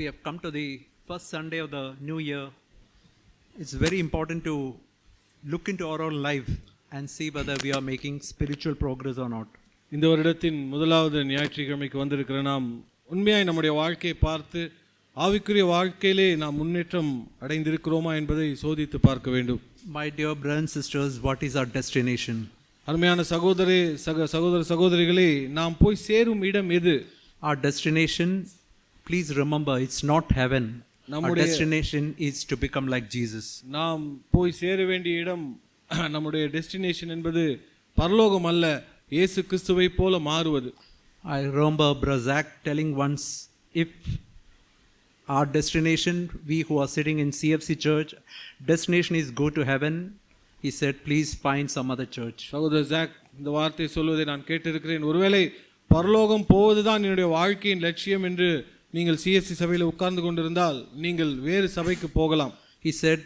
as we have come to the first Sunday of the new year, it's very important to look into our own life and see whether we are making spiritual progress or not. இந்த வருடத்தின் முதலாவது ஞாயிற்றுக்கிழமைக்கு வந்திருக்கிற நாம் உண்மையாய் நம்முடைய வாழ்க்கையை பார்த்து ஆவிக்குரிய வாழ்க்கையிலே நாம் முன்னேற்றம் அடைந்திருக்கிறோமா என்பதை சோதித்து பார்க்க வேண்டும் My dear brothers and sisters, what is our destination? அருமையான சகோதரி சக சகோதர சகோதரிகளே நாம் போய் சேரும் இடம் எது Our destination, please remember, it's not heaven. Our நம்முடைய- destination is to become like Jesus. நாம் போய் சேர வேண்டிய இடம் நம்முடைய டெஸ்டினேஷன் என்பது பரலோகம் அல்ல இயேசு கிறிஸ்துவை போல மாறுவது I remember Brazak telling once if our destination, we who are sitting in CFC church, destination is go to heaven, he said, please find some other church. சகோதரர் ஜாக் இந்த வார்த்தை சொல்வதை நான் கேட்டிருக்கிறேன் ஒருவேளை பரலோகம் போவதுதான் என்னுடைய வாழ்க்கையின் லட்சியம் என்று நீங்கள் சிஎஸ்சி சபையில் உட்கார்ந்து கொண்டிருந்தால் நீங்கள் வேறு சபைக்கு போகலாம் He said,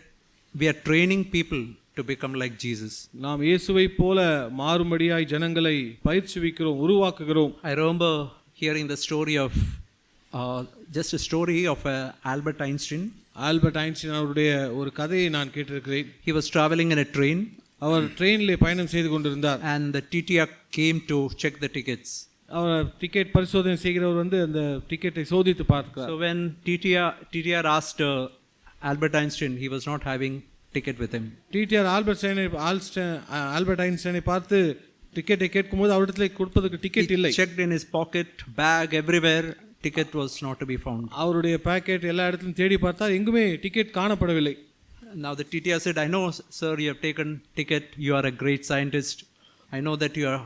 we are training people to become like Jesus. நாம் இயேசுவை போல மாறும்படியாய் ஜனங்களை பயிற்சிவிக்கிறோம் உருவாக்குகிறோம் I remember hearing the story of, uh, just a story of uh, Albert Einstein. Albert Einstein அவருடைய ஒரு கதையை நான் கேட்டிருக்கிறேன் He was traveling in a train அவர் ட்ரெயினில் பயணம் செய்து கொண்டிருந்தார் and the TTR came to check the tickets. Our ticket பரிசோதனை செய்கிறவர் வந்து அந்த டிக்கெட்டை சோதித்து பார்க்கிறார் So when TTR, TTR asked uh, Albert Einstein, he was not having ticket with him. TTR Albert ஸ்டைனை ஆல்ஸ்ட- Albert ஐன்ஸ்டைனை பார்த்து டிக்கெட்டை கேட்கும்போது அவரிடத்துல கொடுப்பதற்கு டிக்கெட் இல்லை Checked in his pocket, bag, everywhere, ticket was not to be found. அவருடைய pocket எல்லா இடத்துலையும் தேடி பார்த்தா எங்குமே டிக்கெட் காணப்படவில்லை Now the TTR said, I know, sir, you have taken ticket, you are a great scientist. I know that you are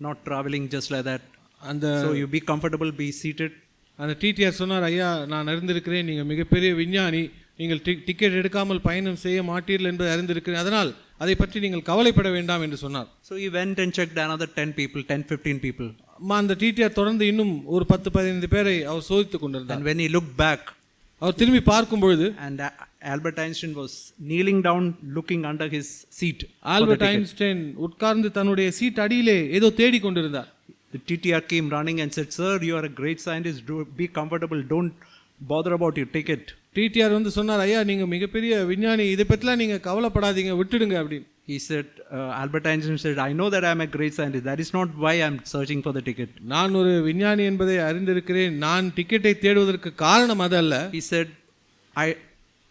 not traveling just like that. அந்த So you be comfortable, be seated. அந்த TTR சொன்னார் ஐயா நான் அறிந்திருக்கிறேன் நீங்கள் மிகப்பெரிய விஞ்ஞானி நீங்கள் டி டிக்கெட் எடுக்காமல் பயணம் செய்ய மாட்டீர்கள் என்பதை அறிந்திருக்கிறேன் அதனால் அதை பற்றி நீங்கள் கவலைப்பட வேண்டாம் என்று சொன்னார் he went and checked another 10 people, 10, 15 people. அம்மா, அந்த டிடிஆர் தொடர்ந்து இன்னும் ஒரு பத்து பதினைந்து பேரை அவர் சோதித்துக் கொண்டிருந்தார் when he looked back, அவர் திரும்பி பார்க்கும் பொழுது Einstein was kneeling down, looking under his seat. for the Albert. Einstein உட்கார்ந்து தன்னுடைய சீட் அடியிலே ஏதோ தேடிக் கொண்டிருந்தார் The TTR came running and said, Sir, you are a great scientist. Do, be comfortable. Don't bother about your ticket. TTR வந்து சொன்னார் ஐயா நீங்க மிகப்பெரிய விஞ்ஞானி இதை பற்றிலாம் நீங்க கவலைப்படாதீங்க விட்டுடுங்க அப்படின்னு He said, uh, Albert Einstein said, I know that I am a great scientist. That is not why I am searching for the ticket. நான் ஒரு விஞ்ஞானி என்பதை அறிந்திருக்கிறேன் நான் டிக்கெட்டை தேடுவதற்கு காரணம் அதல்ல He said, I,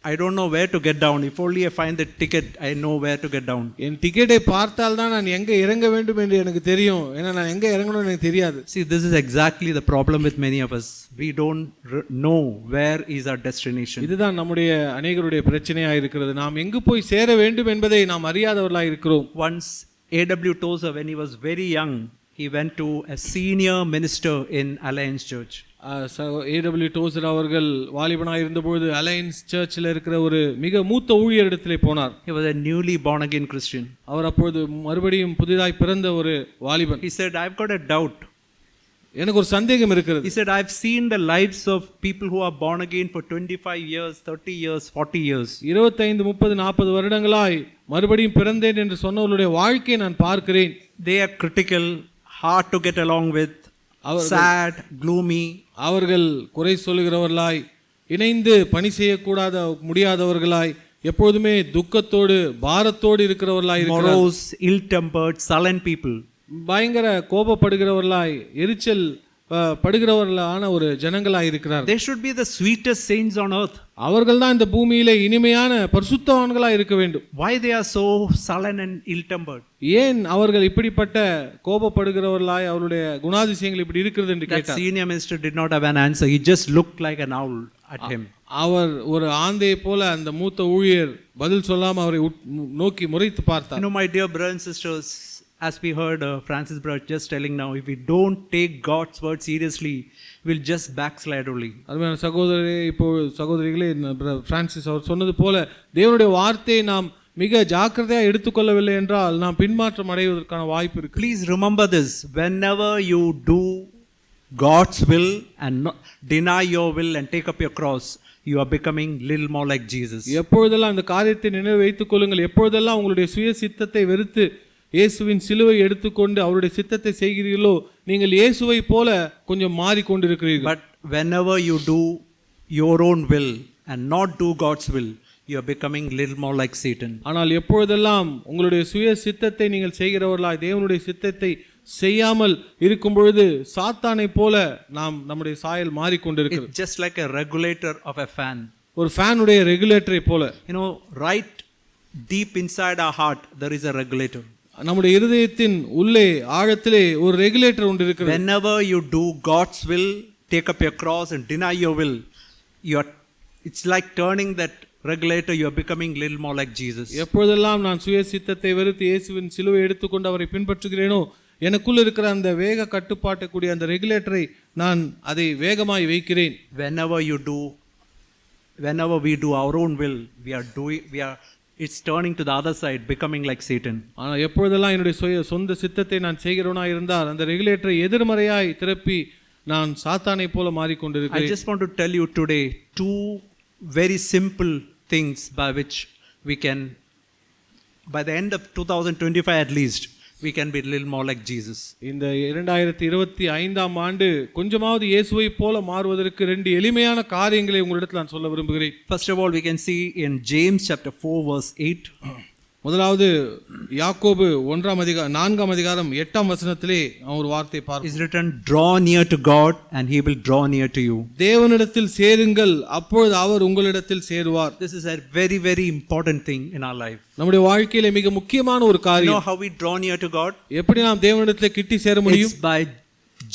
I don't know where to get down. If only I find the ticket, I know where to get down. என் டிக்கெட்டை பார்த்தால் தான் நான் எங்க இறங்க வேண்டும் என்று எனக்கு தெரியும் ஏன்னா நான் எங்க இறங்கணும்னு எனக்கு தெரியாது See, this is exactly the problem with many of us. We don't r- know where is our destination. இதுதான் நம்முடைய அநேகருடைய பிரச்சனையா இருக்கிறது நாம் எங்கு போய் சேர வேண்டும் என்பதை நாம் அறியாதவர்களாக இருக்கிறோம் Once A.W. Tozer, when he was very young, he went to a senior minister in Alliance Church. A W Tozer அவர்கள் வாலிபனாக இருந்தபொழுது அலையன்ஸ் சர்ச்சில் இருக்கிற ஒரு மிக மூத்த ஊழியரிடத்திலே போனார் He was a newly born again Christian. அவர் அப்பொழுது மறுபடியும் புதிதாய் பிறந்த ஒரு வாலிபன் He said, I've got a doubt. எனக்கு ஒரு சந்தேகம் இருக்கிறது He said, I've seen the lives of people who are born again for 25 years, 30 years, 40 years. இருபத்தைந்து முப்பது நாற்பது வருடங்களாய் மறுபடியும் பிறந்தேன் என்று சொன்னவர்களுடைய வாழ்க்கையை நான் பார்க்கிறேன் They are critical, hard to get along with, sad, gloomy. அவர்கள் குறை சொல்லுகிறவர்களாய் இணைந்து பணி செய்யக்கூடாத முடியாதவர்களாய் எப்பொழுதுமே துக்கத்தோடு பாரத்தோடு இருக்கிறவர்களாய் இருக்கிறார் morose, ill-tempered, sullen people. பயங்கர கோபப்படுகிறவர்களாய் எரிச்சல் படுகிறவர்களான ஒரு ஜனங்களாய் இருக்கிறார் They should be the sweetest saints on earth. அவர்கள் தான் இந்த பூமியிலே இனிமையான பரிசுத்தவான்களாய் இருக்க வேண்டும் Why they are so sullen and ill-tempered? ஏன் அவர்கள் இப்படிப்பட்ட கோபப்படுகிறவர்களாய் அவருடைய குணாதிசயங்கள் இப்படி இருக்கிறது என்று கேட்டார் senior minister did not have an answer. He just looked like an owl at him. அவர் ஒரு ஆந்தையை போல அந்த மூத்த ஊழியர் பதில் சொல்லாம அவரை நோக்கி முறைத்து You பார்த்தார் know, my dear brothers and sisters, as we heard uh, Francis brother just telling now, if we don't take God's word seriously, we'll just backslide only. அருமையான சகோதரி இப்போ சகோதரிகளே இந்த பிர- பிரான்சிஸ் அவர் சொன்னது போல தேவனுடைய வார்த்தையை நாம் மிக ஜாக்கிரதையா எடுத்துக்கொள்ளவில்லை என்றால் நாம் பின்மாற்றம் அடைவதற்கான வாய்ப்பு இருக்கு Please remember this whenever you do God's will and not, deny your will and take up your cross, you are becoming little more like Jesus. எப்பொழுதெல்லாம் அந்த காரியத்தை நினைவு வைத்துக் கொள்ளுங்கள் எப்பொழுதெல்லாம் உங்களுடைய சுய சித்தத்தை வெறுத்து இயேசுவின் சிலுவை எடுத்துக்கொண்டு அவருடைய சித்தத்தை செய்கிறீர்களோ நீங்கள் இயேசுவை போல கொஞ்சம் மாறிக்கொண்டிருக்கிறீர்கள் But whenever you do your own will and not do God's will, you are becoming little more like Satan. ஆனால் எப்பொழுதெல்லாம் உங்களுடைய சுய சித்தத்தை நீங்கள் செய்கிறவர்களாய் தேவனுடைய சித்தத்தை செய்யாமல் இருக்கும் பொழுது சாத்தானை போல நாம் நம்முடைய சாயல் It's just like a regulator of a fan. ஒரு ஃபேனுடைய ரெகுலேட்டரை போல know, right deep inside our heart, there is a regulator. நம்முடைய இருதயத்தின் உள்ளே ஆழத்திலே ஒரு ரெகுலேட்டர் ஒன்று இருக்கிறது Whenever you do God's will, take up your cross and deny your will, you are, it's like turning that regulator, you are becoming little more like Jesus. எப்பொழுதெல்லாம் நான் சுய சித்தத்தை வெறுத்து இயேசுவின் சிலுவை எடுத்துக்கொண்டு அவரை பின்பற்றுகிறேனோ எனக்குள்ள இருக்கிற அந்த வேக கட்டுப்பாட்டை கூடிய அந்த ரெகுலேட்டரை நான் அதை வேகமாய் வைக்கிறேன் Whenever you do, whenever we do our own will, we are doing, we are, it's turning to the other side, becoming like Satan. ஆனால் எப்பொழுதெல்லாம் என்னுடைய சுய சொந்த சித்தத்தை நான் செய்கிறவனாய் இருந்தால் அந்த ரெகுலேட்டரை எதிர்மறையாய் திருப்பி நான் சாத்தானை போல I மாறிக்கொண்டிருக்கிறேன் just want to tell you today two very simple things by which we can, by the end of 2025 at least, we can be a little more like Jesus. இந்த இரண்டாயிரத்தி இருபத்தி ஐந்தாம் ஆண்டு கொஞ்சமாவது இயேசுவை போல மாறுவதற்கு ரெண்டு எளிமையான காரியங்களை உங்களிடத்தில் நான் சொல்ல விரும்புகிறேன் First of all, we can see in James chapter 4, verse 8. முதலாவது யாக்கோபு ஒன்றாம் அதிகாரம் நான்காம் அதிகாரம் எட்டாம் வசனத்திலே அவன் ஒரு வார்த்தை பார்ப்போம் is written, Draw near to God, and he will draw near to you. தேவனிடத்தில் சேருங்கள் அப்பொழுது அவர் உங்களிடத்தில் சேருவார் This is a very, very important thing in our life. நம்முடைய வாழ்க்கையில மிக முக்கியமான ஒரு You know காரியம் how we draw near to God? எப்படி நாம் தேவனிடத்தில் கிட்டி சேர முடியும் It's by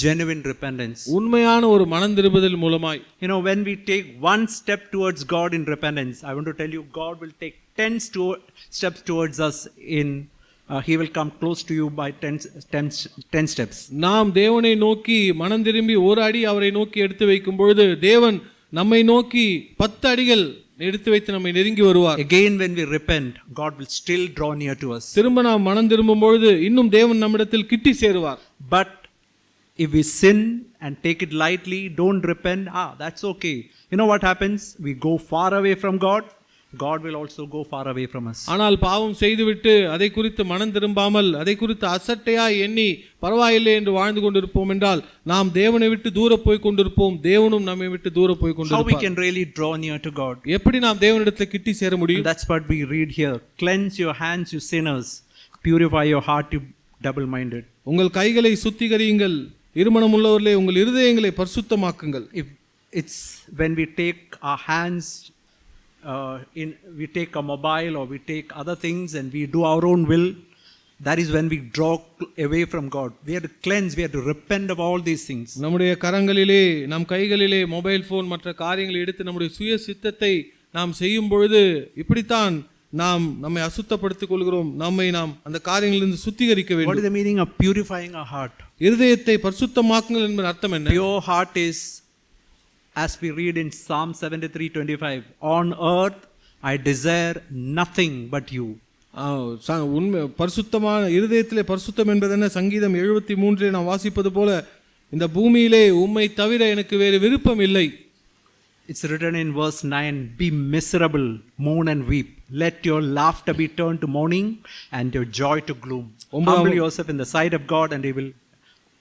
genuine repentance. உண்மையான ஒரு மனம் திரும்புதல் மூலமாய் You know, when we take one step towards God in repentance, I want to tell you, God will take 10 sto- steps towards us in, uh, He will come close to you by 10, 10, 10 steps. நாம் தேவனை நோக்கி மனம் திரும்பி ஒரு அடி அவரை நோக்கி எடுத்து வைக்கும் பொழுது தேவன் நம்மை நோக்கி பத்து அடிகள் எடுத்து வைத்து நம்மை நெருங்கி வருவார் Again, when we repent, God will still draw near to us. திரும்ப நாம் மனம் திரும்பும் பொழுது இன்னும் தேவன் நம்மிடத்தில் கிட்டி சேருவார் But if we sin and take it lightly, don't repent, ah, that's okay. You know what happens? We go far away from God, God will also go far away from us. ஆனால் பாவம் செய்துவிட்டு அதை குறித்து மனம் திரும்பாமல் அதை குறித்து அசட்டையாய் எண்ணி பரவாயில்லை என்று வாழ்ந்து கொண்டிருப்போம் என்றால் நாம் தேவனை விட்டு தூர போய் கொண்டிருப்போம் தேவனும் நம்மை விட்டு தூர போய் How we கொண்டிருப்பார் can really draw near to God? எப்படி நாம் தேவனிடத்தில் கிட்டி சேர And முடியும் that's what we read here. Cleanse your hands, you sinners. Purify your heart, you double minded. உங்கள் கைகளை சுத்திகரியுங்கள் இருமனம் உள்ளவர்களே உங்கள் இருதயங்களை பரிசுத்தமாக்குங்கள் we take our hands, uh, in we take a mobile or we take other things and we do our own will, that is when we draw cl- away from God. We have to cleanse, we have to repent of all these things. நம்முடைய கரங்களிலே நம் கைகளிலே mobile phone மற்ற காரியங்களை எடுத்து நம்முடைய சுய சித்தத்தை நாம் செய்யும் பொழுது இப்படித்தான் நாம் நம்மை அசுத்தப்படுத்திக் கொள்கிறோம் நம்மை நாம் அந்த காரியங்களிலிருந்து சுத்திகரிக்க What வேண்டும் is the meaning of purifying our heart? இருதயத்தை பரிசுத்தமாக்குங்கள் என்பது அர்த்தம் என்ன? Pure heart is, as we read in Psalm 73 25, on earth I desire nothing but you. உண்மை பரிசுத்தமான இருதயத்திலே பரிசுத்தம் என்பது என்ன? சங்கீதம் எழுபத்தி மூன்றில் நாம் வாசிப்பது போல இந்த பூமியிலே உம்மை தவிர எனக்கு வேறு விருப்பம் இல்லை. It's written in verse 9 Be miserable, mourn and weep. Let your laughter be turned to mourning and your joy to gloom. Humble yourself in the sight of God and He will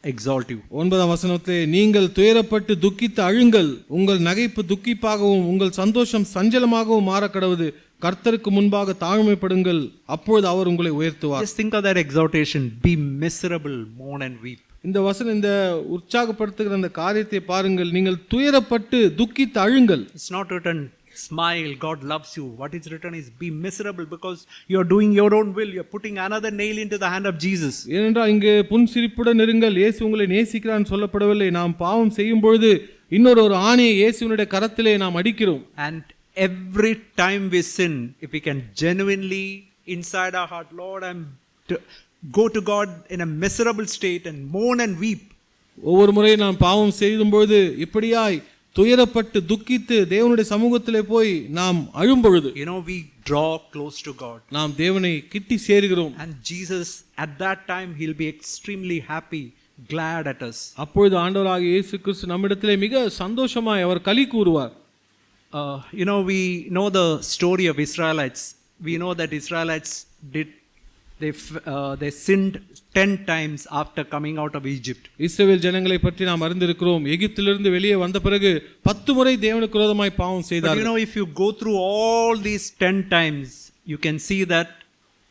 exalt you. ஒன்பதாம் வசனத்திலே நீங்கள் துயரப்பட்டு துக்கித்து அழுங்கள் உங்கள் நகைப்பு துக்கிப்பாகவும் உங்கள் சந்தோஷம் சஞ்சலமாகவும் மாறக்கடவுது கர்த்தருக்கு முன்பாக தாழ்மைப்படுங்கள் அப்பொழுது அவர் உங்களை உயர்த்துவார் Just think of that exhortation Be miserable, mourn and weep. இந்த வசனம் இந்த உற்சாகப்படுத்துகிற அந்த காரியத்தை பாருங்கள் நீங்கள் துயரப்பட்டு துக்கித்து அழுங்கள் It's not written smile, God loves you. What is written is be miserable because you're doing your own will. You're putting another nail into the hand of Jesus. ஏனென்றால் இங்கு புன்சிரிப்புடன் இருங்கள் இயேசு உங்களை நேசிக்கிறான் சொல்லப்படவில்லை நாம் பாவம் செய்யும் பொழுது இன்னொரு ஒரு ஆணையை இயேசுவினுடைய கரத்திலே நாம் அடிக்கிறோம் And every time we sin, if we can genuinely inside our heart, Lord, I'm to go to God in a miserable state and mourn and weep. ஒவ்வொரு முறை நாம் பாவம் செய்யும் பொழுது இப்படியாய் துயரப்பட்டு துக்கித்து தேவனுடைய சமூகத்திலே போய் நாம் அழும் பொழுது You know, we draw close to God. நாம் தேவனை கிட்டி சேருகிறோம் And Jesus, at that time, He'll be extremely happy, glad at us. அப்பொழுது ஆண்டவராகிய இயேசு கிறிஸ்து நம்மிடத்திலே மிக சந்தோஷமாய் அவர் களி கூறுவார் Uh, you know, we know the story of Israelites. We know that Israelites did they, f- uh, they sinned 10 times after coming out of Egypt. இஸ்ரவேல் ஜனங்களை பற்றி நாம் அறிந்திருக்கிறோம் எகிப்திலிருந்து வெளியே வந்த பிறகு பத்து முறை தேவனுக்கு விரோதமாய் பாவம் But செய்தார்கள் you know, if you go through all these 10 times, you can see that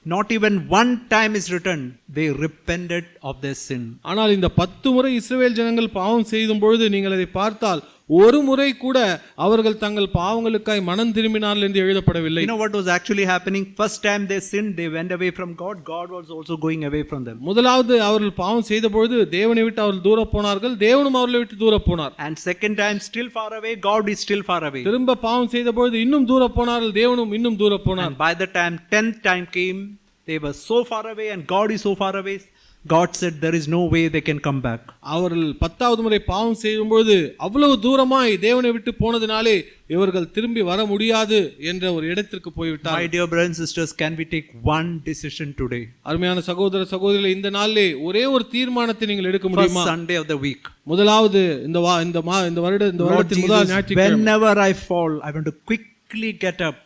not even one time is written, they repented of their sin. ஆனால் இந்த பத்து முறை இஸ்ரவேல் ஜனங்கள் பாவம் செய்தும் பொழுது நீங்கள் அதை பார்த்தால் ஒரு முறை கூட அவர்கள் தங்கள் பாவங்களுக்காய் மனம் திரும்பினார்கள் என்று எழுதப்படவில்லை You know what was actually happening? First time they sinned, they went away from God. God was also going away from them. முதலாவது அவர்கள் பாவம் செய்த பொழுது தேவனை விட்டு அவர்கள் தூர போனார்கள் தேவனும் அவர்களை விட்டு தூர போனார் And second time, still far away, God is still far away. திரும்ப பாவம் செய்த பொழுது இன்னும் தூர போனார்கள் தேவனும் இன்னும் தூர போனார் And by the time tenth time came, they were so far away, and God is so far away. God said, There is no way they can come back. அவர்கள் பத்தாவது முறை பாவம் செய்யும்பொழுது அவ்வளவு தூரமாய் தேவனை விட்டு போனதினாலே இவர்கள் திரும்பி வர முடியாது என்ற ஒரு இடத்திற்கு போய்விட்டார் My dear brothers and sisters, can we take one decision today? அருமையான சகோதர சகோதரிகளை இந்த நாளிலே ஒரே ஒரு தீர்மானத்தை நீங்கள் எடுக்க First முடியுமா Sunday of the week. முதலாவது இந்த வா இந்த மா இந்த வருட இந்த வருடத்தின் முதல் ஞாயிற்றுக்கிழமை whenever I fall, I want to quickly get up,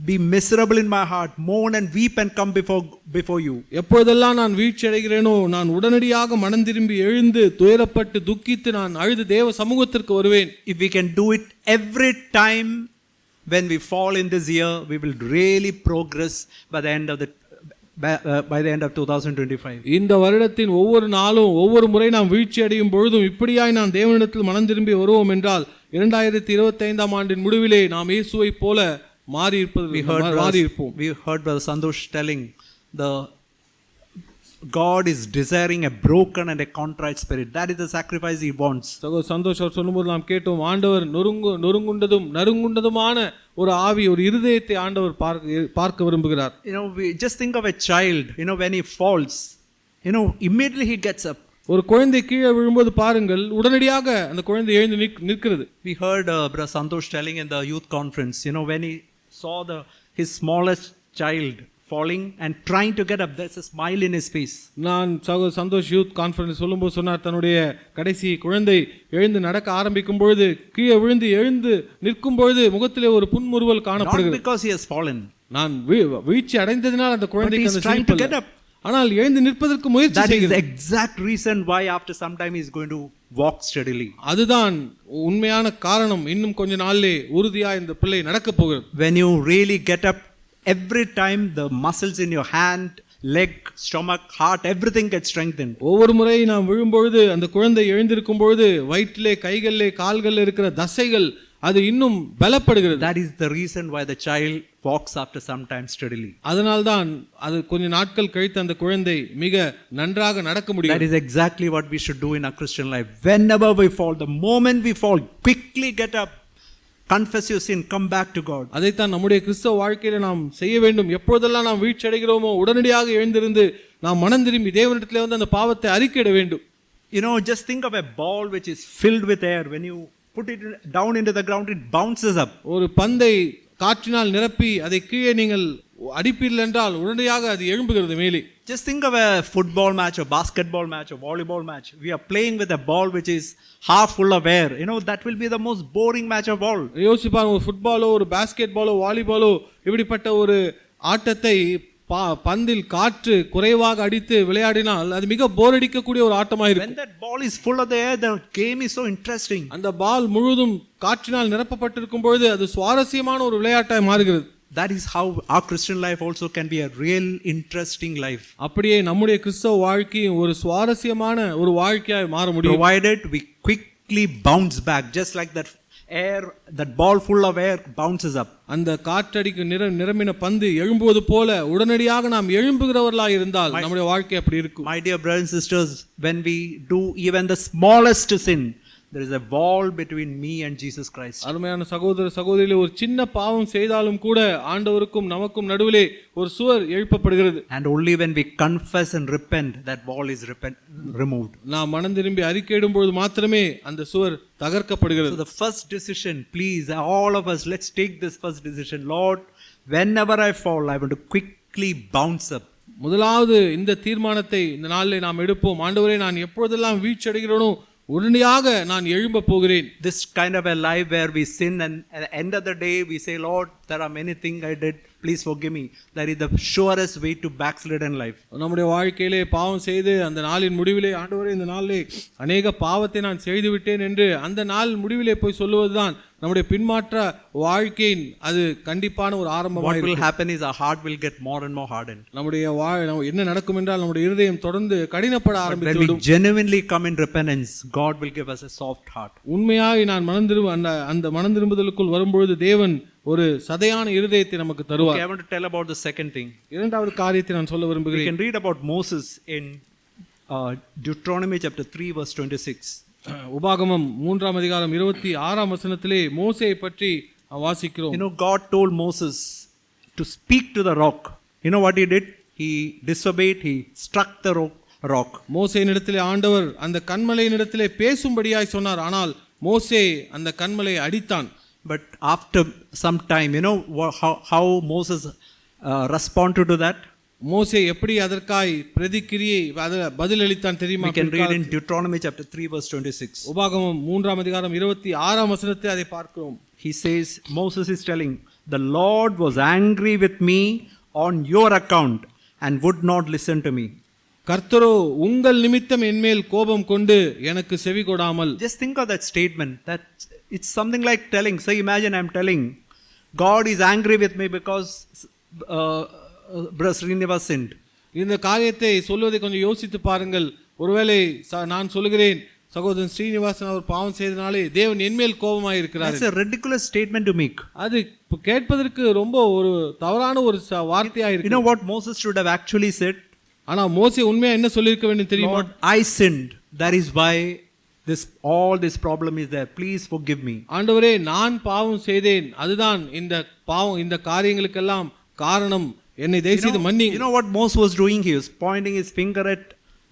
be miserable in my heart, mourn and weep and come before, before you. எப்பொழுதெல்லாம் நான் வீழ்ச்சி அடைகிறேனோ நான் உடனடியாக மனம் திரும்பி எழுந்து துயரப்பட்டு துக்கித்து நான் அழுது தேவ சமூகத்திற்கு வருவேன் If we can do it every time when we fall in this year, we will really progress by the end of the by, uh, by the end of 2025. இந்த வருடத்தின் ஒவ்வொரு நாளும் ஒவ்வொரு முறை நாம் வீழ்ச்சி அடையும் பொழுதும் இப்படியாய் நான் தேவனிடத்தில் மனம் திரும்பி வருவோம் என்றால் இரண்டாயிரத்தி இருபத்தி ஐந்தாம் ஆண்டின் முடிவிலே நாம் இயேசுவை போல மாறி இருப்பது We heard, மாறி Brother, இருப்போம் we heard Brother Santosh telling the God is desiring a broken and a contrite spirit. That is the sacrifice He wants. சகோ சந்தோஷ் அவர் சொல்லும்போது நாம் கேட்டோம் ஆண்டவர் நொறுங்கு நொறுங்குண்டதும் நறுங்குண்டதுமான ஒரு ஆவி ஒரு இருதயத்தை ஆண்டவர் பார்க்க பார்க்க விரும்புகிறார் You know, we just think of a child, you know, when he falls, you know, immediately he gets up. ஒரு குழந்தை கீழே விழும்போது பாருங்கள் உடனடியாக அந்த குழந்தை எழுந்து நிற்க- நிற்கிறது We heard uh, Brother Santosh telling in the youth conference, you know, when he saw the his smallest child falling and trying to get up, there's a smile in his face. நான் சகோ Santhosh youth conference சொல்லும்போது சொன்னார் தன்னுடைய கடைசி குழந்தை எழுந்து நடக்க ஆரம்பிக்கும் பொழுது கீழே விழுந்து எழுந்து நிற்கும் பொழுது முகத்திலே ஒரு புன்முறுவல் காணப்படுகிறது because he has fallen, நான் வீழ்ச்சி அடைந்ததினால் அந்த குழந்தைக்கு அந்த சிரிப்பு. ஆனால் எழுந்து நிற்பதற்கு முயற்சி That is the செய்கிறது exact reason why after some time he's going to walk steadily. அதுதான் உண்மையான காரணம் இன்னும் கொஞ்ச நாளிலே உறுதியா இந்த பிள்ளை நடக்கப் போகிறது When you really get up, every time the muscles in your hand, leg, stomach, heart, everything gets strengthened. ஒவ்வொரு முறை நாம் விழும்பொழுது அந்த குழந்தை எழுந்திருக்கும் பொழுது வயிற்றிலே கைகளிலே கால்களில் இருக்கிற தசைகள் அது இன்னும் பலப்படுகிறது That is the reason why the child walks after some time steadily. அதனால்தான் அது கொஞ்ச நாட்கள் கழித்து அந்த குழந்தை மிக நன்றாக நடக்க முடியும் That is exactly what we should do in our Christian life. Whenever we fall, the moment we fall, quickly get up, confess your sin, come back to God. அதைத்தான் நம்முடைய கிறிஸ்தவ வாழ்க்கையில நாம் செய்ய வேண்டும் எப்பொழுதெல்லாம் நாம் வீழ்ச்சி அடைகிறோமோ உடனடியாக எழுந்திருந்து நாம் மனம் திரும்பி தேவனிடத்திலே வந்து அந்த பாவத்தை அறிக்கையிட வேண்டும் You know, just think of a ball which is filled with air. When you put it down into the ground, it bounces up. ஒரு பந்தை காற்றினால் நிரப்பி அதை கீழே நீங்கள் அடிப்பீர்கள் என்றால் உடனடியாக அது எழும்புகிறது மேலே Just think of a football match, a basketball match, a volleyball match. We are playing with a ball which is half full of air. You know, that will be the most boring match of all. யோசிச்சு பாருங்க ஒரு ஃபுட்பாலோ ஒரு basket பாலோ வாலிபாலோ இப்படிப்பட்ட ஒரு ஆட்டத்தை பா பந்தில் காற்று குறைவாக அடித்து விளையாடினால் அது மிக போர் அடிக்கக்கூடிய ஒரு ஆட்டமாக இருக்கும் When that ball is full of the air, the game is so interesting. அந்த பால் முழுதும் காற்றினால் நிரப்பப்பட்டிருக்கும் பொழுது அது சுவாரஸ்யமான ஒரு விளையாட்டாய் மாறுகிறது That is how our Christian life also can be a real interesting life. அப்படியே நம்முடைய கிறிஸ்தவ வாழ்க்கையும் ஒரு சுவாரஸ்யமான ஒரு வாழ்க்கையாய் மாற முடியும் Provided we quickly bounce back, just like that air, that ball full of air bounces up. அந்த காற்றடிக்கு நிற நிரம்பின பந்து எழும்புவது போல உடனடியாக நாம் எழும்புகிறவர்களாய் இருந்தால் நம்முடைய வாழ்க்கை அப்படி இருக்கும் My dear brothers and sisters, when we do even the smallest sin, there is a wall between me and Jesus Christ. அருமையான சகோதர சகோதரிகளே ஒரு சின்ன பாவம் செய்தாலும் கூட ஆண்டவருக்கும் நமக்கும் நடுவிலே ஒரு சுவர் எழுப்பப்படுகிறது And only when we confess and repent, that wall is repent, removed. நாம் மனம் திரும்பி அறிக்கையிடும் பொழுது மாத்திரமே அந்த சுவர் So தகர்க்கப்படுகிறது the first decision, please, all of us, let's take this first decision. Lord, whenever I fall, I want to quickly bounce up. முதலாவது இந்த தீர்மானத்தை இந்த நாளில் நாம் எடுப்போம் ஆண்டவரே நான் எப்பொழுதெல்லாம் வீழ்ச்சி அடைகிறேனோ உடனடியாக நான் எழும்ப போகிறேன் This kind of a life where we sin and at the end of the day we say, Lord, there are many things I did. Please forgive me. That is the surest way to backslid in life. நம்முடைய வாழ்க்கையிலே பாவம் செய்து அந்த நாளின் முடிவிலே ஆண்டவரே இந்த நாளிலே அநேக பாவத்தை நான் செய்து விட்டேன் என்று அந்த நாள் முடிவிலே போய் சொல்லுவதுதான் நம்முடைய பின்மாற்ற வாழ்க்கையின் அது கண்டிப்பான ஒரு ஆரம்பமாக will happen is our heart will get more and more hardened. நம்முடைய என்ன நடக்கும் என்றால் நம்முடைய இருதயம் தொடர்ந்து கடினப்பட ஆரம்பித்து விடும் genuinely come in repentance, God will give us a soft heart. உண்மையாய் நான் மனம் திரும்ப அந்த அந்த மனம் திரும்புதலுக்குள் வரும்பொழுது தேவன் ஒரு சதையான இருதயத்தை நமக்கு தருவார் I want to tell about the second thing. இரண்டாவது காரியத்தை நான் சொல்ல We விரும்புகிறேன் can read about Moses in uh, Deuteronomy chapter 3, verse 26. உபாகமம் மூன்றாம் அதிகாரம் இருபத்தி ஆறாம் வசனத்திலே மோசையை பற்றி வாசிக்கிறோம் You know, God told Moses to speak to the rock. You know what he did? He disobeyed, he struck the rock. rock. மோசேயினிடத்திலே ஆண்டவர் அந்த கண்மலையினிடத்திலே பேசும்படியாய் சொன்னார் ஆனால் மோசே அந்த கண்மலையை அடித்தான் But after some time, you know wha- how, how Moses uh, responded to that? மோசே எப்படி அதற்காய் பிரதிக்கிரியை அத- பதிலளித்தான் தெரியுமா We can read in Deuteronomy chapter 3, verse 26. உபாகமம் மூன்றாம் அதிகாரம் இருபத்தி ஆறாம் வசனத்தை அதை பார்க்கிறோம் He says, Moses is telling, The Lord was angry with me on your account and would not listen to me. கர்த்தரோ உங்கள் நிமித்தம் என்மேல் கோபம் கொண்டு எனக்கு செவி கொடாமல் Just think of that statement. That it's something like telling. So imagine I'm telling, God is angry with me because uh, uh, Brother Srinivas sinned. இந்த காரியத்தை சொல்வதை கொஞ்சம் யோசித்து பாருங்கள் ஒருவேளை ச- நான் சொல்லுகிறேன் சகோதரன் ஸ்ரீனிவாசன் அவர் பாவம் செய்தனாலே தேவன் என்மேல் கோபமாய் இருக்கிறார் That's a ridiculous statement to make. அது இப்ப கேட்பதற்கு ரொம்ப ஒரு தவறான ஒரு ச- வார்த்தையா You இருக்கு know what Moses should have actually said? ஆனா மோசே உண்மையா என்ன சொல்லியிருக்க வேண்டும் தெரியுமா Lord, I sinned. That is why this all this problem is there. Please forgive me. ஆண்டவரே நான் பாவம் செய்தேன் அதுதான் இந்த பாவம் இந்த காரியங்களுக்கெல்லாம் காரணம் என்னை தயவு செய்து மன்னி You know what Moses was doing? He was pointing his finger at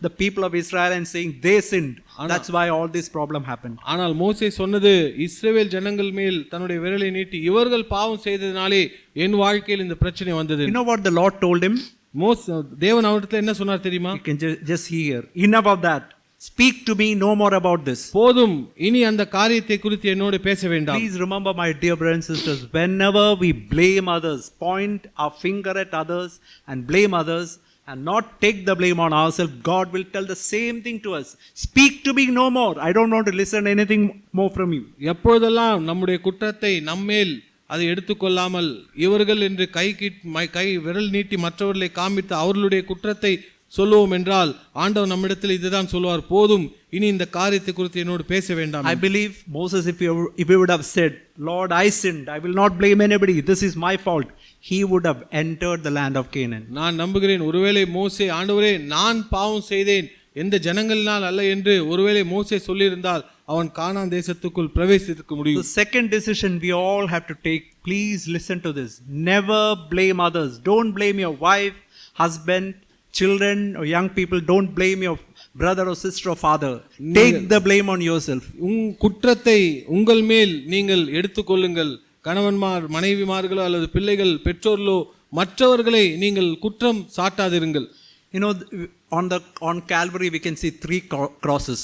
the people of Israel and saying they sinned. That's why all this problem happened. ஆனால் மோசே சொன்னது இஸ்ரவேல் ஜனங்கள் மேல் தன்னுடைய விரலை நீட்டி இவர்கள் பாவம் செய்ததினாலே என் வாழ்க்கையில் இந்த பிரச்சனை வந்தது You know what the Lord told him? மோஸ் தேவன் அவரிடத்துல என்ன சொன்னார் தெரியுமா You can ju- just hear. Enough of that. Speak to me no more about this. போதும் இனி அந்த காரியத்தை குறித்து என்னோடு பேச வேண்டாம் Please remember, my dear brothers and sisters, whenever we blame others, point our finger at others and blame others and not take the blame on ourselves, God will tell the same thing to us. Speak to me no more. I don't want to listen anything more from you. எப்பொழுதெல்லாம் நம்முடைய குற்றத்தை நம்மேல் அதை எடுத்துக்கொள்ளாமல் இவர்கள் என்று கை kit my- கை விரல் நீட்டி மற்றவர்களை காமித்து அவர்களுடைய குற்றத்தை சொல்லுவோம் என்றால் ஆண்டவர் நம்மிடத்தில் இதுதான் சொல்லுவார் போதும் இனி இந்த காரியத்தை குறித்து என்னோடு பேச வேண்டாம் I believe Moses, if he, if he would have said, Lord, I sinned, I will not blame anybody, this is my fault, he would have entered the land of Canaan. நான் நம்புகிறேன் ஒருவேளை மோசே ஆண்டவரே நான் பாவம் செய்தேன் எந்த ஜனங்களினால் அல்ல என்று ஒருவேளை மோசே சொல்லியிருந்தால் அவன் கானான் தேசத்துக்குள் பிரவேசித்திருக்க The முடியும் second decision we all have to take, please listen to this. Never blame others. Don't blame your wife, husband, children, or young people. Don't blame your brother or sister or father. Take the blame on yourself. உங் குற்றத்தை உங்கள் மேல் நீங்கள் எடுத்துக்கொள்ளுங்கள் கணவன்மார் மனைவிமார்களோ அல்லது பிள்ளைகள் பெற்றோர்களோ மற்றவர்களை நீங்கள் குற்றம் சாட்டாதிருங்கள் You know, th- on the on Calvary we can see three cro- crosses.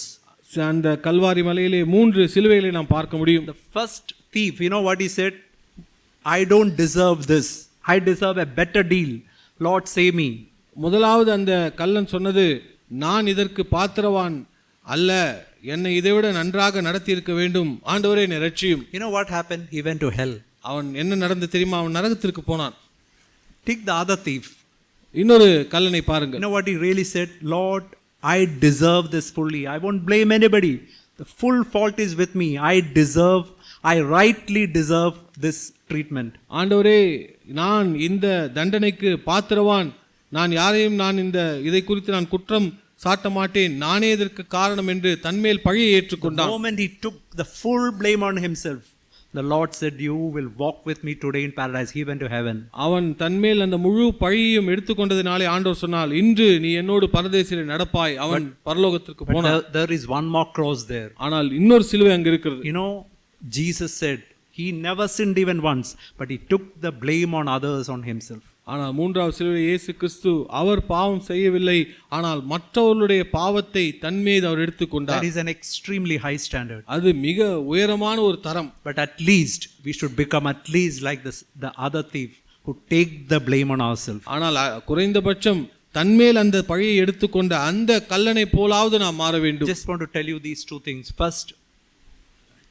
அந்த கல்வாரி மலையிலே மூன்று சிலுவைகளை நாம் பார்க்க முடியும் The first thief, you know what he said? I don't deserve this. I deserve a better deal. Lord, save me. முதலாவது அந்த கள்ளன் சொன்னது நான் இதற்கு பாத்திரவான் அல்ல என்னை இதைவிட நன்றாக நடத்தி இருக்க வேண்டும் ஆண்டவரே என்னை ரட்சியும் You know what happened? He went to hell. அவன் என்ன நடந்து தெரியுமா அவன் நரகத்திற்கு போனான் Take the other thief. இன்னொரு கல்லனை You பாருங்கள் know what he really said? Lord, I deserve this fully. I won't blame anybody. The full fault is with me. I deserve, I rightly deserve this treatment. ஆண்டவரே நான் இந்த தண்டனைக்கு பாத்திரவான் நான் யாரையும் நான் இந்த இதை குறித்து நான் குற்றம் சாட்ட மாட்டேன் நானே இதற்கு காரணம் என்று தன்மேல் பழியை ஏற்றுக்கொண்டான் moment he took the full blame on himself, the Lord said, You will walk with me today in paradise. He went to heaven. அவன் தன்மேல் அந்த முழு பழியையும் எடுத்துக்கொண்டதினாலே ஆண்டவர் சொன்னால் இன்று நீ என்னோடு பரதேசிலே நடப்பாய் அவன் பரலோகத்திற்கு போனான் there- there is one more cross there. ஆனால் இன்னொரு சிலுவை அங்கு இருக்கிறது You know, Jesus said, He never sinned even once, but he took the blame on others on himself. ஆனால் மூன்றாவது சிலுவை இயேசு கிறிஸ்து அவர் பாவம் செய்யவில்லை ஆனால் மற்றவர்களுடைய பாவத்தை தன்மீது அவர் That எடுத்துக்கொண்டார் is an extremely high standard. அது மிக உயரமான ஒரு தரம் But at least we should become at least like this, the other thief who take the blame on ourselves. ஆனால் குறைந்தபட்சம் தன்மேல் அந்த பழியை எடுத்துக்கொண்ட அந்த கல்லனை போலாவது நாம் மாற வேண்டும் Just want to tell you these two things. First,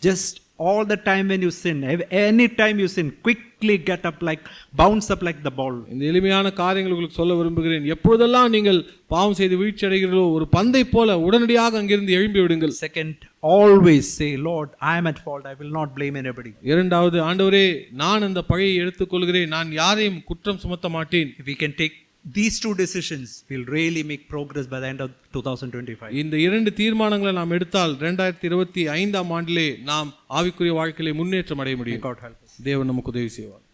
just all the time when you sin, any time you sin, quickly get up like, bounce up like the ball. இந்த எளிமையான காரியங்கள் உங்களுக்கு சொல்ல விரும்புகிறேன் எப்பொழுதெல்லாம் நீங்கள் பாவம் செய்து வீழ்ச்சி அடைகிறீர்களோ ஒரு பந்தை போல உடனடியாக அங்கிருந்து எழும்பி விடுங்கள் Second, always say, Lord, I am at fault. I will not blame anybody. இரண்டாவது ஆண்டவரே நான் அந்த பழியை எடுத்துக்கொள்கிறேன் நான் யாரையும் குற்றம் சுமத்த மாட்டேன் we can take these two decisions, we'll really make progress by the end of 2025. இந்த இரண்டு தீர்மானங்களை நாம் எடுத்தால் ரெண்டாயிரத்தி இருபத்தி ஐந்தாம் ஆண்டிலே நாம் ஆவிக்குரிய வாழ்க்கையிலே முன்னேற்றம் அடைய முடியும். தேவன் நமக்கு உதவி செய்வார்